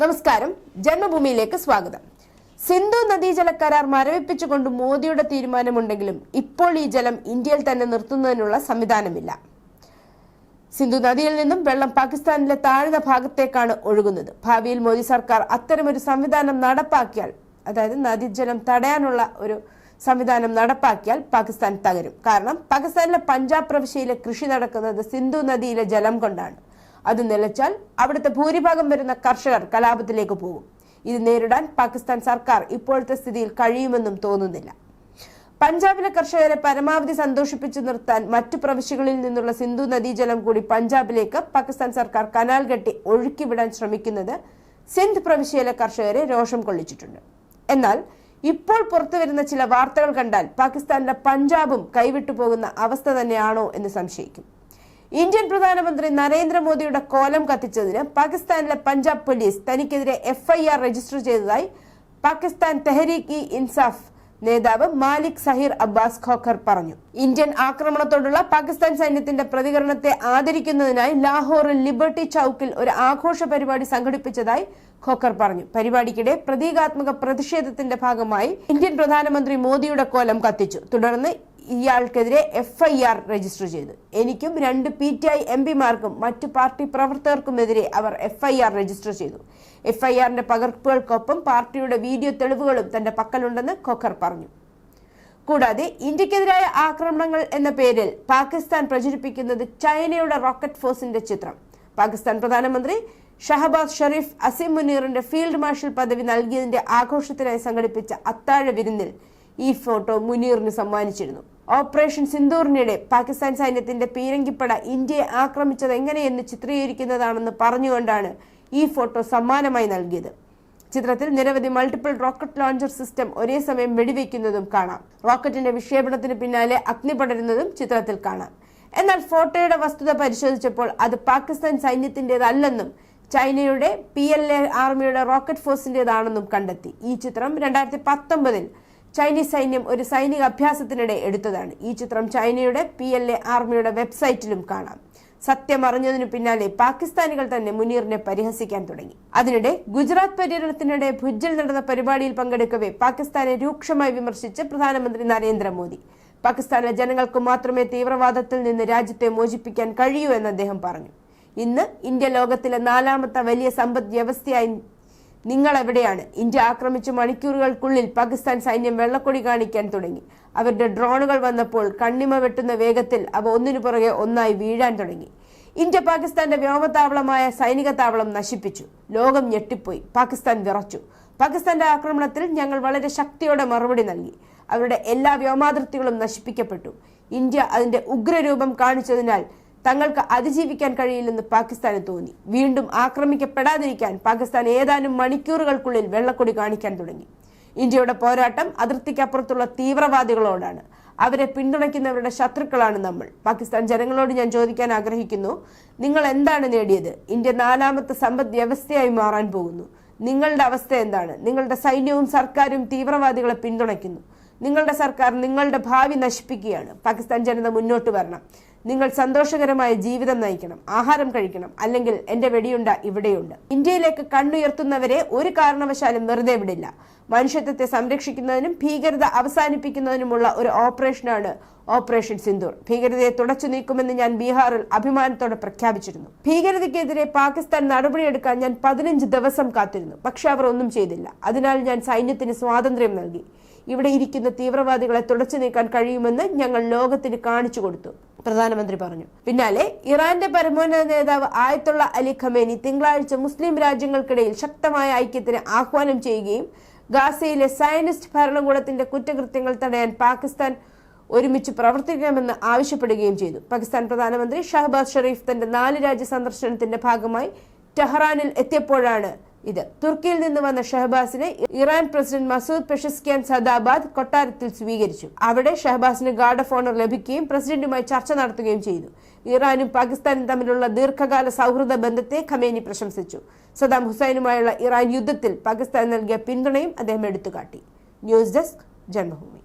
നമസ്കാരം. ജന്മഭൂമിയിലേക്ക് സ്വാഗതം. സിന്ധു നദീജല കരാർ മരവിപ്പിച്ചുകൊണ്ട് മോദിയുടെ തീരുമാനമുണ്ടെങ്കിലും ഇപ്പോൾ ഈ ജലം ഇന്ത്യയിൽ തന്നെ നിർത്തുന്നതിനുള്ള സംവിധാനമില്ല. സിന്ധു നദിയിൽ നിന്നും വെള്ളം പാകിസ്ഥാനിലെ താഴ്ന്ന ഭാഗത്തേക്കാണ് ഒഴുകുന്നത്. ഭാവിയിൽ മോദി സർക്കാർ അത്തരമൊരു സംവിധാനം നടപ്പാക്കിയാൽ അതായത് നദീജലം തടയാനുള്ള ഒരു സംവിധാനം നടപ്പാക്കിയാൽ പാകിസ്ഥാൻ തകരും. കാരണം പാകിസ്ഥാനിലെ പഞ്ചാബ് പ്രവിശ്യയിലെ കൃഷി നടക്കുന്നത് സിന്ധു നദിയിലെ ജലം കൊണ്ടാണ്. അത് നിലച്ചാൽ അവിടുത്തെ ഭൂരിഭാഗം വരുന്ന കർഷകർ കലാപത്തിലേക്ക് പോകും. ഇത് നേരിടാൻ പാകിസ്ഥാൻ സർക്കാർ ഇപ്പോഴത്തെ സ്ഥിതിയിൽ കഴിയുമെന്നും തോന്നുന്നില്ല. പഞ്ചാബിലെ കർഷകരെ പരമാവധി സന്തോഷിപ്പിച്ചു നിർത്താൻ മറ്റു പ്രവിശ്യകളിൽ നിന്നുള്ള സിന്ധു നദീജലം കൂടി പഞ്ചാബിലേക്ക് പാകിസ്ഥാൻ സർക്കാർ കനാൽ കെട്ടി ഒഴുക്കിവിടാൻ ശ്രമിക്കുന്നത് സിന്ധ് പ്രവിശ്യയിലെ കർഷകരെ രോഷം കൊള്ളിച്ചിട്ടുണ്ട്. എന്നാൽ ഇപ്പോൾ പുറത്തുവരുന്ന ചില വാർത്തകൾ കണ്ടാൽ പാകിസ്ഥാനിലെ പഞ്ചാബും കൈവിട്ടു പോകുന്ന അവസ്ഥ തന്നെയാണോ എന്ന് സംശയിക്കും. ഇന്ത്യൻ പ്രധാനമന്ത്രി നരേന്ദ്രമോദിയുടെ കോലം കത്തിച്ചതിന് പാകിസ്ഥാനിലെ പഞ്ചാബ് പോലീസ് തനിക്കെതിരെ എഫ്ഐആർ രജിസ്റ്റർ ചെയ്തതായി പാകിസ്ഥാൻ തെഹരീക്ക് ഇ ഇൻസാഫ് നേതാവ് മാലിക് സഹീർ അബ്ബാസ് ഖോഖർ പറഞ്ഞു. ഇന്ത്യൻ ആക്രമണത്തോടുള്ള പാകിസ്ഥാൻ സൈന്യത്തിന്റെ പ്രതികരണത്തെ ആദരിക്കുന്നതിനായി ലാഹോറിൽ ലിബർട്ടി ചൌക്കിൽ ഒരു ആഘോഷ പരിപാടി സംഘടിപ്പിച്ചതായി ഖോഖർ പറഞ്ഞു. പരിപാടിക്കിടെ പ്രതീകാത്മക പ്രതിഷേധത്തിന്റെ ഭാഗമായി ഇന്ത്യൻ പ്രധാനമന്ത്രി മോദിയുടെ കോലം കത്തിച്ചു. തുടർന്ന് ഇയാൾക്കെതിരെ എഫ് ഐ ആർ രജിസ്റ്റർ ചെയ്തു. എനിക്കും രണ്ട് പി ടി ഐ എം പിമാർക്കും മറ്റു പാർട്ടി പ്രവർത്തകർക്കുമെതിരെ അവർ എഫ് ഐ ആർ രജിസ്റ്റർ ചെയ്തു. എഫ് ഐ ആറിന്റെ പകർപ്പുകൾക്കൊപ്പം പാർട്ടിയുടെ വീഡിയോ തെളിവുകളും തന്റെ പക്കലുണ്ടെന്ന് ഖോഖർ പറഞ്ഞു. കൂടാതെ ഇന്ത്യക്കെതിരായ ആക്രമണങ്ങൾ എന്ന പേരിൽ പാകിസ്ഥാൻ പ്രചരിപ്പിക്കുന്നത് ചൈനയുടെ റോക്കറ്റ് ഫോഴ്സിന്റെ ചിത്രം. പാകിസ്ഥാൻ പ്രധാനമന്ത്രി ഷഹബാസ് ഷെറീഫ് അസിം മുനീറിന്റെ ഫീൽഡ് മാർഷൽ പദവി നൽകിയതിന്റെ ആഘോഷത്തിനായി സംഘടിപ്പിച്ച അത്താഴ വിരുന്നിൽ ഈ ഫോട്ടോ മുനീറിന് സമ്മാനിച്ചിരുന്നു. ഓപ്പറേഷൻ സിന്ദൂറിനിടെ പാകിസ്ഥാൻ സൈന്യത്തിന്റെ പീരങ്കിപ്പട ഇന്ത്യയെ ആക്രമിച്ചത് എങ്ങനെയെന്ന് ചിത്രീകരിക്കുന്നതാണെന്ന് പറഞ്ഞുകൊണ്ടാണ് ഈ ഫോട്ടോ സമ്മാനമായി നൽകിയത്. ചിത്രത്തിൽ നിരവധി മൾട്ടിപ്പിൾ റോക്കറ്റ് ലോഞ്ചർ സിസ്റ്റം ഒരേ സമയം വെടിവെക്കുന്നതും കാണാം. റോക്കറ്റിന്റെ വിക്ഷേപണത്തിന് പിന്നാലെ അഗ്നി പടരുന്നതും ചിത്രത്തിൽ കാണാം. എന്നാൽ ഫോട്ടോയുടെ വസ്തുത പരിശോധിച്ചപ്പോൾ അത് പാകിസ്ഥാൻ സൈന്യത്തിന്റേതല്ലെന്നും ചൈനയുടെ പി എൽ എ ആർമിയുടെ റോക്കറ്റ് ഫോഴ്സിന്റേതാണെന്നും കണ്ടെത്തി. ഈ ചിത്രം രണ്ടായിരത്തി പത്തൊമ്പതിൽ ചൈനീസ് സൈന്യം ഒരു സൈനിക അഭ്യാസത്തിനിടെ എടുത്തതാണ്. ഈ ചിത്രം ചൈനയുടെ പി എൽ എ ആർമിയുടെ വെബ്സൈറ്റിലും കാണാം. സത്യം അറിഞ്ഞതിനു പിന്നാലെ പാകിസ്ഥാനികൾ തന്നെ മുനീറിനെ പരിഹസിക്കാൻ തുടങ്ങി. അതിനിടെ ഗുജറാത്ത് പര്യടനത്തിനിടെ ഭുജിൽ നടന്ന പരിപാടിയിൽ പങ്കെടുക്കവേ പാകിസ്ഥാനെ രൂക്ഷമായി വിമർശിച്ച് പ്രധാനമന്ത്രി നരേന്ദ്രമോദി. പാകിസ്ഥാനിലെ ജനങ്ങൾക്ക് മാത്രമേ തീവ്രവാദത്തിൽ നിന്ന് രാജ്യത്തെ മോചിപ്പിക്കാൻ കഴിയൂ എന്ന് അദ്ദേഹം പറഞ്ഞു. ഇന്ന് ഇന്ത്യ ലോകത്തിലെ നാലാമത്തെ വലിയ സമ്പദ് വ്യവസ്ഥയായി നിങ്ങൾ എവിടെയാണ് ഇന്ത്യ ആക്രമിച്ച മണിക്കൂറുകൾക്കുള്ളിൽ പാകിസ്ഥാൻ സൈന്യം വെള്ളക്കൊടി കാണിക്കാൻ തുടങ്ങി. അവരുടെ ഡ്രോണുകൾ വന്നപ്പോൾ കണ്ണിമ വെട്ടുന്ന വേഗത്തിൽ അവ ഒന്നിനു പുറകെ ഒന്നായി വീഴാൻ തുടങ്ങി. ഇന്ത്യ പാകിസ്ഥാന്റെ വ്യോമതാവളമായ സൈനിക താവളം നശിപ്പിച്ചു. ലോകം ഞെട്ടിപ്പോയി. പാകിസ്ഥാൻ വിറച്ചു. പാകിസ്ഥാന്റെ ആക്രമണത്തിൽ ഞങ്ങൾ വളരെ ശക്തിയോടെ മറുപടി നൽകി. അവരുടെ എല്ലാ വ്യോമാതിർത്തികളും നശിപ്പിക്കപ്പെട്ടു. ഇന്ത്യ അതിന്റെ ഉഗ്രരൂപം കാണിച്ചതിനാൽ തങ്ങൾക്ക് അതിജീവിക്കാൻ കഴിയില്ലെന്ന് പാകിസ്ഥാന് തോന്നി. വീണ്ടും ആക്രമിക്കപ്പെടാതിരിക്കാൻ പാകിസ്ഥാൻ ഏതാനും മണിക്കൂറുകൾക്കുള്ളിൽ വെള്ളക്കൊടി കാണിക്കാൻ തുടങ്ങി. ഇന്ത്യയുടെ പോരാട്ടം അതിർത്തിക്കപ്പുറത്തുള്ള തീവ്രവാദികളോടാണ്. അവരെ പിന്തുണയ്ക്കുന്നവരുടെ ശത്രുക്കളാണ് നമ്മൾ. പാകിസ്ഥാൻ ജനങ്ങളോട് ഞാൻ ചോദിക്കാൻ ആഗ്രഹിക്കുന്നു നിങ്ങൾ എന്താണ് നേടിയത്? ഇന്ത്യ നാലാമത്തെ സമ്പദ് വ്യവസ്ഥയായി മാറാൻ പോകുന്നു. നിങ്ങളുടെ അവസ്ഥ എന്താണ്? നിങ്ങളുടെ സൈന്യവും സർക്കാരും തീവ്രവാദികളെ പിന്തുണയ്ക്കുന്നു. നിങ്ങളുടെ സർക്കാർ നിങ്ങളുടെ ഭാവി നശിപ്പിക്കുകയാണ്. പാകിസ്ഥാൻ ജനത മുന്നോട്ട് വരണം. നിങ്ങൾ സന്തോഷകരമായ ജീവിതം നയിക്കണം. ആഹാരം കഴിക്കണം. അല്ലെങ്കിൽ എന്റെ വെടിയുണ്ട ഇവിടെയുണ്ട്. ഇന്ത്യയിലേക്ക് കണ്ണുയർത്തുന്നവരെ ഒരു കാരണവശാലും വെറുതെ വിടില്ല. മനുഷ്യത്വത്തെ സംരക്ഷിക്കുന്നതിനും ഭീകരത അവസാനിപ്പിക്കുന്നതിനുമുള്ള ഒരു ഓപ്പറേഷനാണ് ഓപ്പറേഷൻ സിന്ദൂർ. ഭീകരതയെ തുടച്ചു നീക്കുമെന്ന് ഞാൻ ബീഹാറിൽ അഭിമാനത്തോടെ പ്രഖ്യാപിച്ചിരുന്നു. ഭീകരതയ്ക്കെതിരെ പാകിസ്ഥാൻ നടപടിയെടുക്കാൻ ഞാൻ പതിനഞ്ച് ദിവസം കാത്തിരുന്നു. പക്ഷെ അവർ ഒന്നും ചെയ്തില്ല. അതിനാൽ ഞാൻ സൈന്യത്തിന് സ്വാതന്ത്ര്യം നൽകി. ഇവിടെ ഇരിക്കുന്ന തീവ്രവാദികളെ തുടച്ചു നീക്കാൻ കഴിയുമെന്ന് ഞങ്ങൾ ലോകത്തിന് കാണിച്ചു കൊടുത്തു. പ്രധാനമന്ത്രി പറഞ്ഞു. പിന്നാലെ ഇറാന്റെ പരമോന്നത നേതാവ് ആയത്തുള്ള അലി ഖമേനി തിങ്കളാഴ്ച മുസ്ലിം രാജ്യങ്ങൾക്കിടയിൽ ശക്തമായ ഐക്യത്തിന് ആഹ്വാനം ചെയ്യുകയും ഗാസയിലെ സയനിസ്റ്റ് ഭരണകൂടത്തിന്റെ കുറ്റകൃത്യങ്ങൾ തടയാൻ പാകിസ്ഥാൻ ഒരുമിച്ച് പ്രവർത്തിക്കണമെന്ന് ആവശ്യപ്പെടുകയും ചെയ്തു. പാകിസ്ഥാൻ പ്രധാനമന്ത്രി ഷഹബാസ് ഷെറീഫ് തന്റെ നാല് രാജ്യ സന്ദർശനത്തിന്റെ ഭാഗമായി ടെഹ്റാനിൽ എത്തിയപ്പോഴാണ് ഇത്. തുർക്കിയിൽ നിന്ന് വന്ന ഷഹബാസിനെ Iran president Masoud Pezeshkian Sadabad കൊട്ടാരത്തിൽ സ്വീകരിച്ചു. അവിടെ ഷഹബാസിന് ഗാർഡ് ഓഫ് ഓണർ ലഭിക്കുകയും പ്രസിഡന്റുമായി ചർച്ച നടത്തുകയും ചെയ്തു. ഇറാനും പാകിസ്ഥാനും തമ്മിലുള്ള ദീർഘകാല സൗഹൃദ ബന്ധത്തെ ഖമേനി പ്രശംസിച്ചു. സദാം ഹുസൈനുമായുള്ള ഇറാൻ യുദ്ധത്തിൽ പാകിസ്ഥാൻ നൽകിയ പിന്തുണയും അദ്ദേഹം എടുത്തുകാട്ടി. News desk Janmabhumi.